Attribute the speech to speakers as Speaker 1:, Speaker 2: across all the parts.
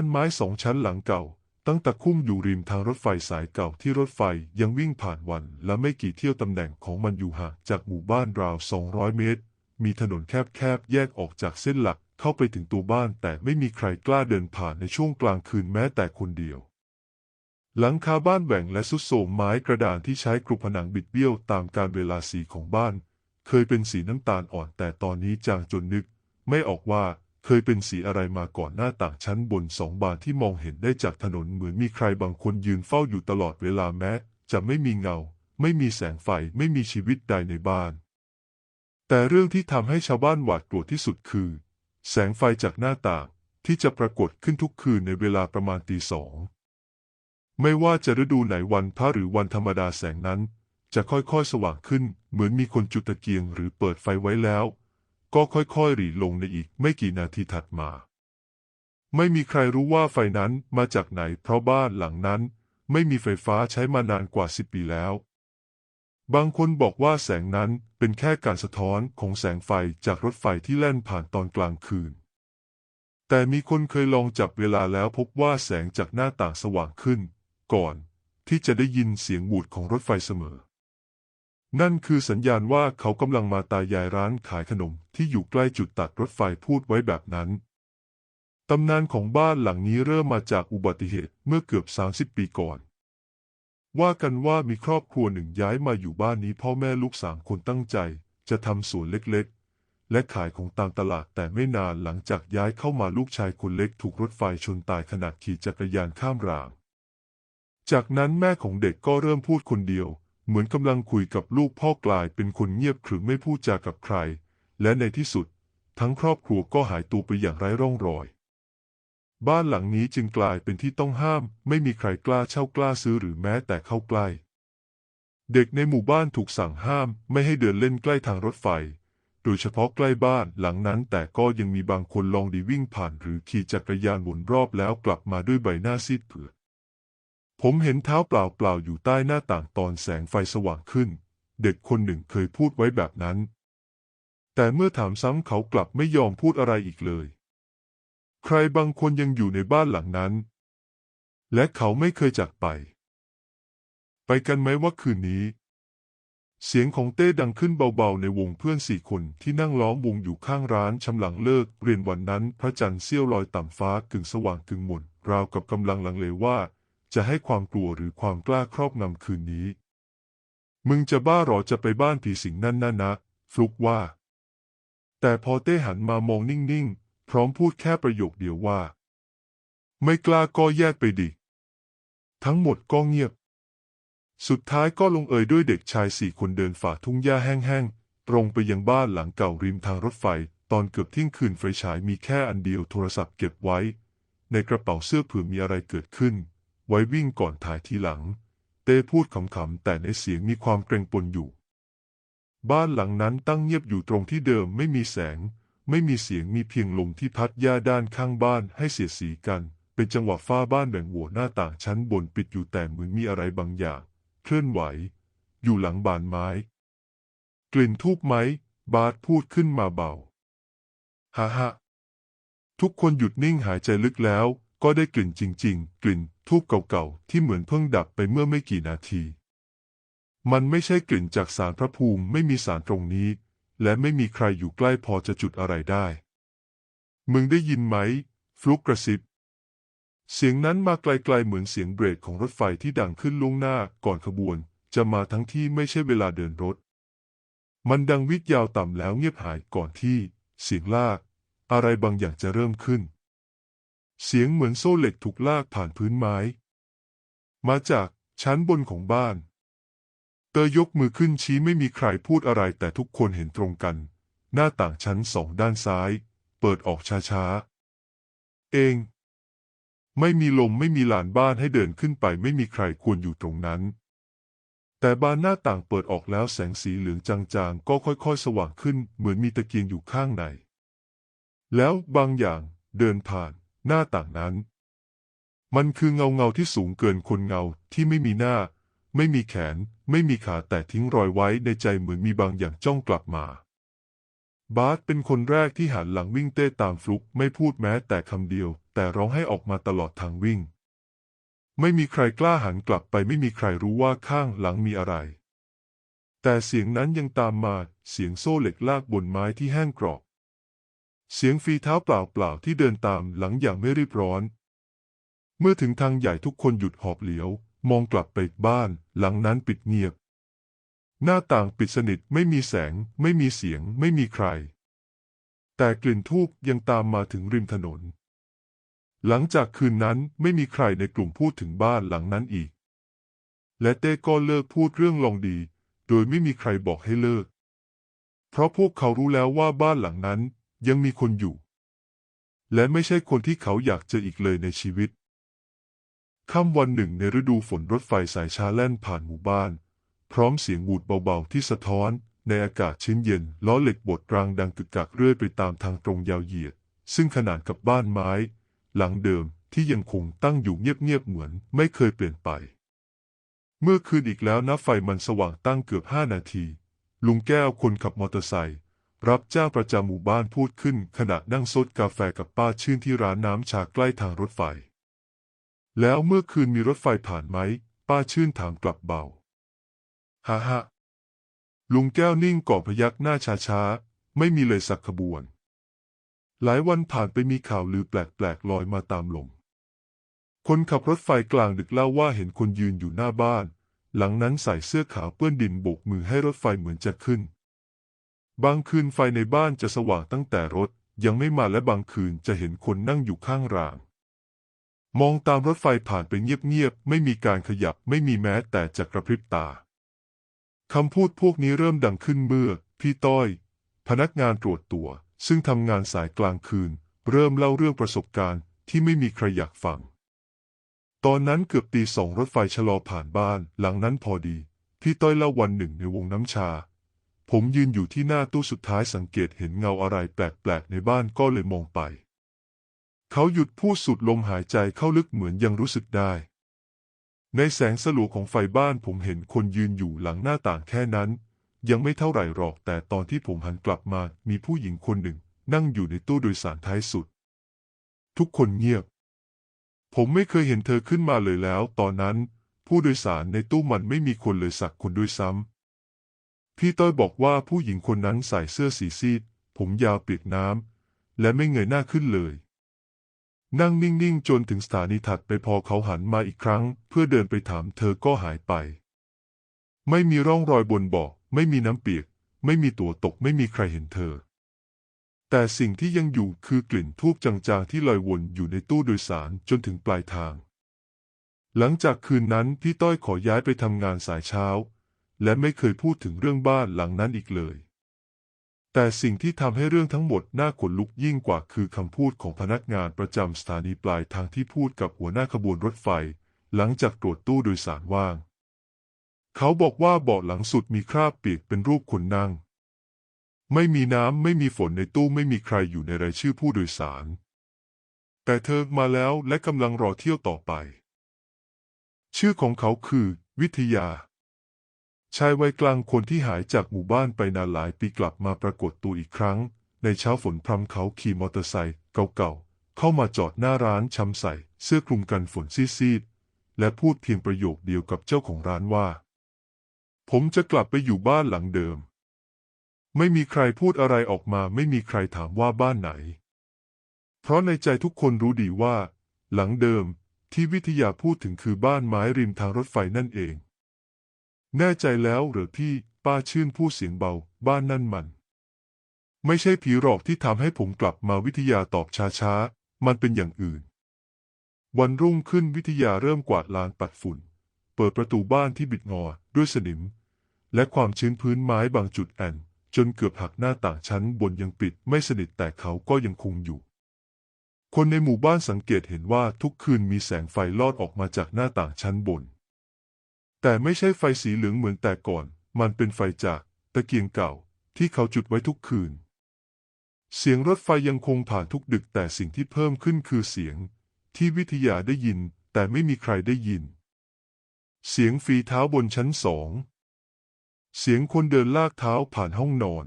Speaker 1: บ้านไม้สองชั้นหลังเก่า ตั้งตะคุ่มอยู่ริมทางรถไฟสายเก่าที่รถไฟยังวิ่งผ่านวันและไม่กี่เที่ยวตำแหน่งของมันอยู่ห่างจากหมู่บ้านราว 200 เมตร มีถนนแคบๆแยกออกจากเส้นหลักเข้าไปถึงตัวบ้านแต่ไม่มีใครกล้าเดินผ่านในช่วงกลางคืนแม้แต่คนเดียว หลังคาบ้านแหว่งและสุดโทรมไม้กระดานที่ใช้กรุผนังบิดเบี้ยวตามการเวลาสีของบ้าน เคยเป็นสีน้ำตาลอ่อนแต่ตอนนี้จางจนนึก ไม่ออกว่า เคยเป็นสีอะไรมาก่อนหน้าต่างชั้นบนสองบานที่มองเห็นได้จากถนนเหมือนมีใครบางคนยืนเฝ้าอยู่ตลอดเวลาแม้ จะไม่มีเงา ไม่มีแสงไฟไม่มีชีวิตใดในบ้าน แต่เรื่องที่ทำให้ชาวบ้านหวาดกลัวที่สุดคือ แสงไฟจากหน้าต่างที่จะปรากฏขึ้นทุกคืนในเวลาประมาณตีสอง ไม่ว่าจะฤดูไหนวันพระหรือวันธรรมดาแสงนั้น จะค่อยๆสว่างขึ้นเหมือนมีคนจุดตะเกียงหรือเปิดไฟไว้แล้ว ก็ค่อยๆหรี่ลงในอีกไม่กี่นาทีถัดมา ไม่มีใครรู้ว่าไฟนั้นมาจากไหน เพราะบ้านหลังนั้น ไม่มีไฟฟ้าใช้มานานกว่าสิบปีแล้ว บางคนบอกว่าแสงนั้นเป็นแค่การสะท้อนของแสงไฟจากรถไฟที่แล่นผ่านตอนกลางคืน แต่มีคนเคยลองจับเวลาแล้วพบว่าแสงจากหน้าต่างสว่างขึ้น ก่อนที่จะได้ยินเสียงบูดของรถไฟเสมอ นั่นคือสัญญาณว่าเขากำลังมาตายายร้านขายขนมที่อยู่ใกล้จุดตัดรถไฟพูดไว้แบบนั้น ตำนานของบ้านหลังนี้เริ่มมาจากอุบัติเหตุเมื่อเกือบ 30 ปีก่อน ว่ากันว่ามีครอบครัวหนึ่งย้ายมาอยู่บ้านนี้พ่อแม่ลูกสามคนตั้งใจ จะทำสวนเล็กๆ และขายของตามตลาดแต่ไม่นานหลังจากย้ายเข้ามาลูกชายคนเล็กถูกรถไฟชนตายขณะขี่จักรยานข้ามราง จากนั้นแม่ของเด็กก็เริ่มพูดคนเดียว เหมือนกำลังคุยกับลูกพ่อกลายเป็นคนเงียบขรึมไม่พูดจากับใคร และในที่สุด ทั้งครอบครัวก็หายตัวไปอย่างไร้ร่องรอย บ้านหลังนี้จึงกลายเป็นที่ต้องห้าม ไม่มีใครกล้าเช่ากล้าซื้อหรือแม้แต่เข้าใกล้ เด็กในหมู่บ้านถูกสั่งห้าม ไม่ให้เดินเล่นใกล้ทางรถไฟ โดยเฉพาะใกล้บ้านหลังนั้น แต่ก็ยังมีบางคนลองดีวิ่งผ่าน หรือขี่จักรยานวนรอบแล้วกลับมาด้วยใบหน้าซีดเผือด ผมเห็นเท้าเปล่าๆอยู่ใต้หน้าต่างตอนแสงไฟสว่างขึ้น เด็กคนหนึ่งเคยพูดไว้แบบนั้น แต่เมื่อถามซ้ำเขากลับไม่ยอมพูดอะไรอีกเลย ใครบางคนยังอยู่ในบ้านหลังนั้น และเขาไม่เคยจากไป ไปกันไหมว่าคืนนี้ เสียงของเต้ดังขึ้นเบาๆในวงเพื่อนสี่คนที่นั่งล้อมวงอยู่ข้างร้านชำหลังเลิกเรียนวันนั้น พระจันทร์เสี้ยวลอยต่ำฟ้ากึ่งสว่างกึ่งหม่นราวกับกำลังลังเลว่า จะให้ความกลัวหรือความกล้าครอบงำคืนนี้ มึงจะบ้าหรอจะไปบ้านผีสิงนั่นน่ะนะ ฟลุกว่า แต่พอเต้หันมามองนิ่งๆ พร้อมพูดแค่ประโยคเดียวว่า ไม่กล้าก็แยกไปดิ ทั้งหมดก็เงียบ สุดท้ายก็ลงเอยด้วยเด็กชายสี่คนเดินฝ่าทุ่งหญ้าแห้งๆ ตรงไปยังบ้านหลังเก่าริมทางรถไฟ ตอนเกือบเที่ยงคืนไฟฉายมีแค่อันเดียวโทรศัพท์เก็บไว้ ในกระเป๋าเสื้อเผื่อมีอะไรเกิดขึ้น ไว้วิ่งก่อนถ่ายทีหลัง เต้พูดขำๆแต่ในเสียงมีความเกรงปนอยู่ บ้านหลังนั้นตั้งเงียบอยู่ตรงที่เดิมไม่มีแสง ไม่มีเสียงมีเพียงลมที่พัดหญ้าด้านข้างบ้านให้เสียสีกัน เป็นจังหวะฝ้าบ้านแบ่งหัวหน้าต่างชั้นบนปิดอยู่แต่เหมือนมีอะไรบางอย่าง เคลื่อนไหว อยู่หลังบานไม้ กลิ่นทูบไหม บาสพูดขึ้นมาเบาฮ่าฮ่าทุกคนหยุดนิ่งหายใจลึกแล้ว ก็ได้กลิ่นจริง ๆ กลิ่นทูบเก่าๆ ที่เหมือนเพิ่งดับไปเมื่อไม่กี่นาที มันไม่ใช่กลิ่นจากสารพระภูมิไม่มีสารตรงนี้ และไม่มีใครอยู่ใกล้พอจะจุดอะไรได้ มึงได้ยินไหม ฟลุกกระซิบ เสียงนั้นมาไกลๆเหมือนเสียงเบรกของรถไฟที่ดังขึ้นล่วงหน้าก่อนขบวน จะมาทั้งที่ไม่ใช่เวลาเดินรถ มันดังวิทยาวต่ำแล้วเงียบหายก่อนที่ เสียงลาก อะไรบางอย่างจะเริ่มขึ้น เสียงเหมือนโซ่เหล็กถูกลากผ่านพื้นไม้ มาจากชั้นบนของบ้าน เตยยกมือขึ้นชี้ไม่มีใครพูดอะไรแต่ทุกคนเห็นตรงกัน หน้าต่างชั้นสองด้านซ้าย เปิดออกช้าๆ เอง ไม่มีลมไม่มีลานบ้านให้เดินขึ้นไปไม่มีใครควรอยู่ตรงนั้น แต่บานหน้าต่างเปิดออกแล้วแสงสีเหลืองจางๆ ก็ค่อยๆ สว่างขึ้นเหมือนมีตะเกียงอยู่ข้างใน แล้วบางอย่างเดินผ่าน หน้าต่างนั้น มันคือเงาเงาที่สูงเกินคนเงาที่ไม่มีหน้า ไม่มีแขน ไม่มีขาแต่ทิ้งรอยไว้ในใจเหมือนมีบางอย่างจ้องกลับมา บาสเป็นคนแรกที่หันหลังวิ่งเต้ตามฟลุกไม่พูดแม้แต่คำเดียว แต่ร้องให้ออกมาตลอดทางวิ่ง ไม่มีใครกล้าหันกลับไปไม่มีใครรู้ว่าข้างหลังมีอะไร แต่เสียงนั้นยังตามมาเสียงโซ่เหล็กลากบนไม้ที่แห้งกรอบ เสียงฝีเท้าเปล่าๆที่เดินตามหลังอย่างไม่รีบร้อน เมื่อถึงทางใหญ่ทุกคนหยุดหอบเหลียว มองกลับไปบ้าน หลังนั้นปิดเงียบ หน้าต่างปิดสนิทไม่มีแสง ไม่มีเสียง ไม่มีใคร แต่กลิ่นทูบยังตามมาถึงริมถนน หลังจากคืนนั้นไม่มีใครในกลุ่มพูดถึงบ้านหลังนั้นอีก และเต้ก็เลิกพูดเรื่องลองดี โดยไม่มีใครบอกให้เลิก เพราะพวกเขารู้แล้วว่าบ้านหลังนั้น ยังมีคนอยู่ และไม่ใช่คนที่เขาอยากเจออีกเลยในชีวิตค่ำวันหนึ่งในฤดูฝนรถไฟสายช้าแล่นผ่านหมู่บ้าน พร้อมเสียงบูดเบาๆที่สะท้อน ในอากาศชื้นเย็น ล้อเหล็กบดรางดังกึกกักเรื่อยไปตามทางตรงยาวเหยียด ซึ่งขนานกับบ้านไม้ หลังเดิมที่ยังคงตั้งอยู่เงียบๆเหมือนไม่เคยเปลี่ยนไป เมื่อคืนอีกแล้วนะไฟมันสว่างตั้งเกือบห้านาที ลุงแก้วคนขับมอเตอร์ไซค์ รับจ้างประจำหมู่บ้านพูดขึ้นขณะนั่งซดกาแฟกับป้าชื่นที่ร้านน้ำชาใกล้ทางรถไฟ แล้วเมื่อคืนมีรถไฟผ่านไหม ป้าชื่นถามกลับเบาฮ่าฮ่าลุงแก้วนิ่งก่อนพยักหน้าช้าๆ ไม่มีเลยสักขบวน หลายวันผ่านไปมีข่าวลือแปลกๆลอยมาตามลม คนขับรถไฟกลางดึกเล่าว่าเห็นคนยืนอยู่หน้าบ้าน หลังนั้นใส่เสื้อขาวเปื้อนดินโบกมือให้รถไฟเหมือนจะขึ้น บางคืนไฟในบ้านจะสว่างตั้งแต่รถยังไม่มาและบางคืนจะเห็นคนนั่งอยู่ข้างราง มองตามรถไฟผ่านไปเงียบๆ ไม่มีการขยับไม่มีแม้แต่จะกระพริบตา คำพูดพวกนี้เริ่มดังขึ้นเมื่อ พี่ต้อย พนักงานตรวจตัว ซึ่งทำงานสายกลางคืน เริ่มเล่าเรื่องประสบการณ์ที่ไม่มีใครอยากฟัง ตอนนั้นเกือบตีสองรถไฟชะลอผ่านบ้าน หลังนั้นพอดี พี่ต้อยเล่าวันหนึ่งในวงน้ำชา ผมยืนอยู่ที่หน้าตู้สุดท้ายสังเกตเห็นเงาอะไรแปลกๆในบ้านก็เลยมองไป เขาหยุดพูดสุดลมหายใจเข้าลึกเหมือนยังรู้สึกได้ ในแสงสลัวของไฟบ้านผมเห็นคนยืนอยู่หลังหน้าต่างแค่นั้น ยังไม่เท่าไหร่หรอกแต่ตอนที่ผมหันกลับมามีผู้หญิงคนหนึ่ง นั่งอยู่ในตู้โดยสารท้ายสุด ทุกคนเงียบ ผมไม่เคยเห็นเธอขึ้นมาเลยแล้ว ตอนนั้น ผู้โดยสารในตู้มันไม่มีคนเลยสักคนด้วยซ้ำ พี่ต้อยบอกว่าผู้หญิงคนนั้นใส่เสื้อสีซีด ผมยาวเปียกน้ำ และไม่เงยหน้าขึ้นเลย นั่งนิ่งๆ จนถึงสถานีถัดไปพอเขาหันมาอีกครั้ง เพื่อเดินไปถามเธอก็หายไป ไม่มีร่องรอยบนเบาะไม่มีน้ำเปียก ไม่มีตัวตกไม่มีใครเห็นเธอ แต่สิ่งที่ยังอยู่คือกลิ่นทูบจางๆที่ลอยวนอยู่ในตู้โดยสารจนถึงปลายทาง หลังจากคืนนั้นพี่ต้อยขอย้ายไปทำงานสายเช้า และไม่เคยพูดถึงเรื่องบ้านหลังนั้นอีกเลย แต่สิ่งที่ทำให้เรื่องทั้งหมดน่าขนลุกยิ่งกว่าคือคำพูดของพนักงานประจำสถานีปลายทางที่พูดกับหัวหน้าขบวนรถไฟ หลังจากตรวจตู้โดยสารว่าง เขาบอกว่าเบาะหลังสุดมีคราบเปียกเป็นรูปคนนั่ง ไม่มีน้ำไม่มีฝนในตู้ไม่มีใครอยู่ในรายชื่อผู้โดยสาร แต่เธอมาแล้วและกำลังรอเที่ยวต่อไป ชื่อของเขาคือ วิทยา ชายวัยกลางคนที่หายจากหมู่บ้านไปนานหลายปีกลับมาปรากฏตัวอีกครั้ง ในเช้าฝนพรำเขาขี่มอเตอร์ไซค์เก่าๆ เข้ามาจอดหน้าร้านช้ำใส่เสื้อคลุมกันฝนซีดๆ และพูดเพียงประโยคเดียวกับเจ้าของร้านว่า ผมจะกลับไปอยู่บ้านหลังเดิม ไม่มีใครพูดอะไรออกมาไม่มีใครถามว่าบ้านไหน เพราะในใจทุกคนรู้ดีว่า หลังเดิมที่วิทยาพูดถึงคือบ้านไม้ริมทางรถไฟนั่นเอง แน่ใจแล้วเหรือพี่ป้าชื่นพูดเสียงเบา บ้านนั่นมัน ไม่ใช่ผีหรอกที่ทำให้ผมกลับมาวิทยาตอบช้าๆ มันเป็นอย่างอื่น วันรุ่งขึ้นวิทยาเริ่มกวาดลานปัดฝุ่น เปิดประตูบ้านที่บิดงอด้วยสนิม และความชื้นพื้นไม้บางจุดแอนจนเกือบหักหน้าต่างชั้นบนยังปิดไม่สนิทแต่เขาก็ยังคงอยู่ คนในหมู่บ้านสังเกตเห็นว่าทุกคืนมีแสงไฟลอดออกมาจากหน้าต่างชั้นบน แต่ไม่ใช่ไฟสีเหลืองเหมือนแต่ก่อน มันเป็นไฟจากตะเกียงเก่าที่เขาจุดไว้ทุกคืน เสียงรถไฟยังคงผ่านทุกดึกแต่สิ่งที่เพิ่มขึ้นคือเสียง ที่วิทยาได้ยิน แต่ไม่มีใครได้ยิน เสียงฝีเท้าบนชั้นสอง เสียงคนเดินลากเท้าผ่านห้องนอน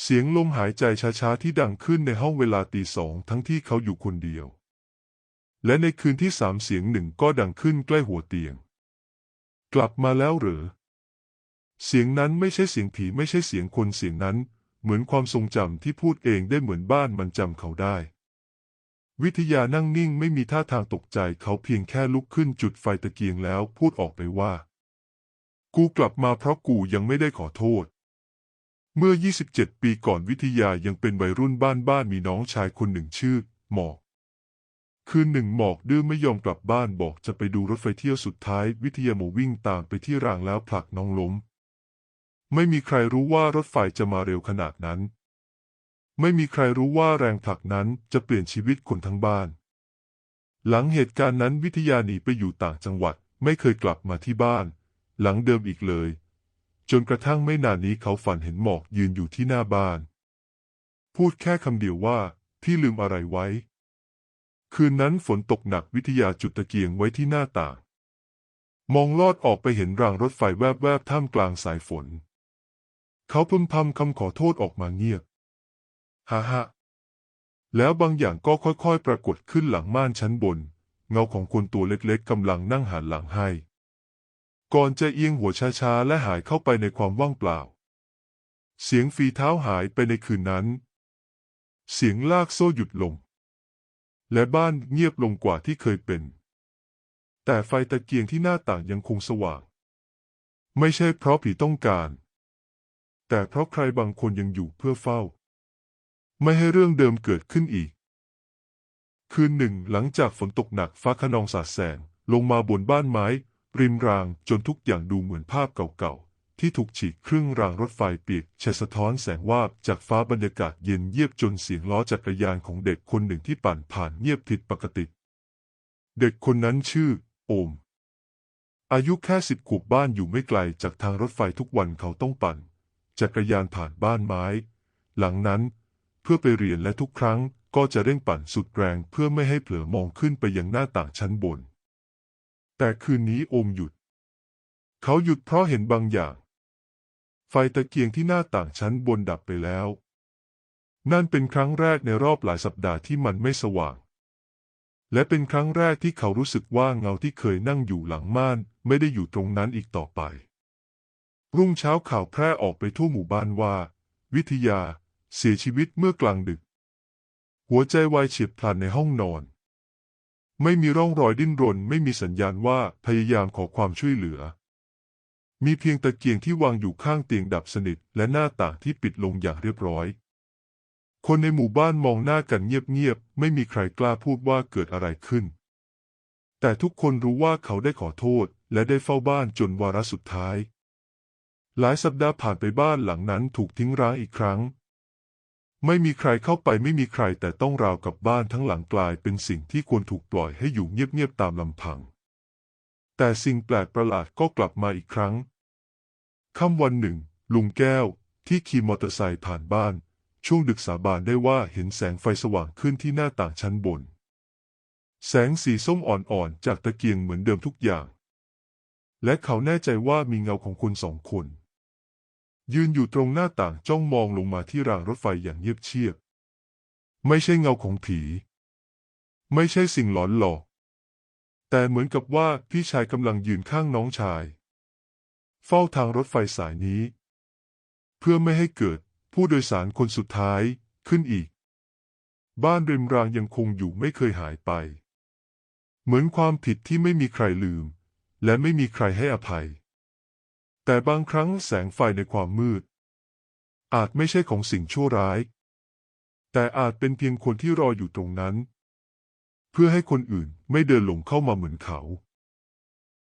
Speaker 1: เสียงลมหายใจช้าๆที่ดังขึ้นในห้องเวลาตีสองทั้งที่เขาอยู่คนเดียว และในคืนที่สามเสียงหนึ่งก็ดังขึ้นใกล้หัวเตียง กลับมาแล้วหรือ เสียงนั้นไม่ใช่เสียงผีไม่ใช่เสียงคนเสียงนั้น เหมือนความทรงจำที่พูดเองได้เหมือนบ้านมันจำเขาได้ วิทยานั่งนิ่งไม่มีท่าทางตกใจเขาเพียงแค่ลุกขึ้นจุดไฟตะเกียงแล้วพูดออกไปว่า กูกลับมาเพราะกูยังไม่ได้ขอโทษ เมื่อ 27 ปีก่อนวิทยายังเป็นวัยรุ่นบ้านบ้านมีน้องชายคนหนึ่งชื่อหมอก คืนหนึ่งหมอกดื้อไม่ยอมกลับบ้านบอกจะไปดูรถไฟเที่ยวสุดท้าย วิทยาโมวิ่งตามไปที่รางแล้วผลักน้องล้ม ไม่มีใครรู้ว่ารถไฟจะมาเร็วขนาดนั้น ไม่มีใครรู้ว่าแรงผลักนั้นจะเปลี่ยนชีวิตคนทั้งบ้าน หลังเหตุการณ์นั้นวิทยาหนีไปอยู่ต่างจังหวัดไม่เคยกลับมาที่บ้าน หลังเดิมอีกเลย จนกระทั่งไม่นานนี้เขาฝันเห็นหมอกยืนอยู่ที่หน้าบ้าน พูดแค่คำเดียวว่าพี่ลืมอะไรไว้ คืนนั้นฝนตกหนักวิทยาจุดตะเกียงไว้ที่หน้าต่าง มองลอดออกไปเห็นรางรถไฟแวบๆท่ามกลางสายฝน เขาพึมพำคำขอโทษออกมาเงียบฮ่าฮ่าแล้วบางอย่างก็ค่อยๆ ปรากฏขึ้นหลังม่านชั้นบน เงาของคนตัวเล็กๆกำลังนั่งหันหลังให้ ก่อนจะเอียงหัวช้าๆ และหายเข้าไปในความว่างเปล่า เสียงฝีเท้าหายไปในคืนนั้น เสียงลากโซ่หยุดลง และบ้านเงียบลงกว่าที่เคยเป็น แต่ไฟตะเกียงที่หน้าต่างยังคงสว่าง ไม่ใช่เพราะผีต้องการ แต่เพราะใครบางคนยังอยู่เพื่อเฝ้า ไม่ให้เรื่องเดิมเกิดขึ้นอีก คืนหนึ่งหลังจากฝนตกหนักฟ้าคะนองสาดแสงลงมาบนบ้านไม้ ริมรางจนทุกอย่างดูเหมือนภาพเก่าๆ ที่ถูกฉีกครึ่งรางรถไฟเปียกฉสะท้อนแสงวาบจากฟ้าบรรยากาศเย็นเยียบจนเสียงล้อจักรยานของเด็กคนหนึ่งที่ปั่นผ่านเงียบผิดปกติ เด็กคนนั้นชื่อ โอม อายุแค่สิบขวบบ้านอยู่ไม่ไกลจากทางรถไฟทุกวันเขาต้องปั่น จักรยานผ่านบ้านไม้ หลังนั้นเพื่อไปเรียนและทุกครั้งก็จะเร่งปั่นสุดแรงเพื่อไม่ให้เผลอมองขึ้นไปยังหน้าต่างชั้นบน แต่คืนนี้โอมหยุด เขาหยุดเพราะเห็นบางอย่าง ไฟตะเกียงที่หน้าต่างชั้นบนดับไปแล้ว นั่นเป็นครั้งแรกในรอบหลายสัปดาห์ที่มันไม่สว่าง และเป็นครั้งแรกที่เขารู้สึกว่าเงาที่เคยนั่งอยู่หลังม่าน ไม่ได้อยู่ตรงนั้นอีกต่อไป รุ่งเช้าข่าวแพร่ออกไปทั่วหมู่บ้านว่า วิทยา เสียชีวิตเมื่อกลางดึก หัวใจวายเฉียบพลันในห้องนอน ไม่มีร่องรอยดิ้นรน ไม่มีสัญญาณว่าพยายามขอความช่วยเหลือ มีเพียงตะเกียงที่วางอยู่ข้างเตียงดับสนิท และหน้าต่างที่ปิดลงอย่างเรียบร้อย คนในหมู่บ้านมองหน้ากันเงียบๆ ไม่มีใครกล้าพูดว่าเกิดอะไรขึ้น แต่ทุกคนรู้ว่าเขาได้ขอโทษ และได้เฝ้าบ้านจนวาระสุดท้าย หลายสัปดาห์ผ่านไปบ้านหลังนั้นถูกทิ้งร้างอีกครั้ง ไม่มีใครเข้าไปไม่มีใครแต่ต้องราวกับบ้านทั้งหลังกลายเป็นสิ่งที่ควรถูกปล่อยให้อยู่เงียบๆตามลำพัง แต่สิ่งแปลกประหลาดก็กลับมาอีกครั้งค่ำวันหนึ่ง ลุงแก้วที่ขี่มอเตอร์ไซค์ผ่านบ้าน ช่วงดึกสาบานได้ว่าเห็นแสงไฟสว่างขึ้นที่หน้าต่างชั้นบน แสงสีส้มอ่อนๆ จากตะเกียงเหมือนเดิมทุกอย่าง และเขาแน่ใจว่ามีเงาของคนสองคน ยืนอยู่ตรงหน้าต่างจ้องมองลงมาที่รางรถไฟอย่างเงียบเชียบ ไม่ใช่เงาของผี ไม่ใช่สิ่งหลอนหลอก แต่เหมือนกับว่าพี่ชายกำลังยืนข้างน้องชาย เฝ้าทางรถไฟสายนี้ เพื่อไม่ให้เกิดผู้โดยสารคนสุดท้ายขึ้นอีก บ้านริมรางยังคงอยู่ไม่เคยหายไป เหมือนความผิดที่ไม่มีใครลืม และไม่มีใครให้อภัย แต่บางครั้งแสงไฟในความมืด อาจไม่ใช่ของสิ่งชั่วร้าย แต่อาจเป็นเพียงคนที่รออยู่ตรงนั้น พื่อให้คนอื่นไม่เดินหลงเข้ามาเหมือนเขา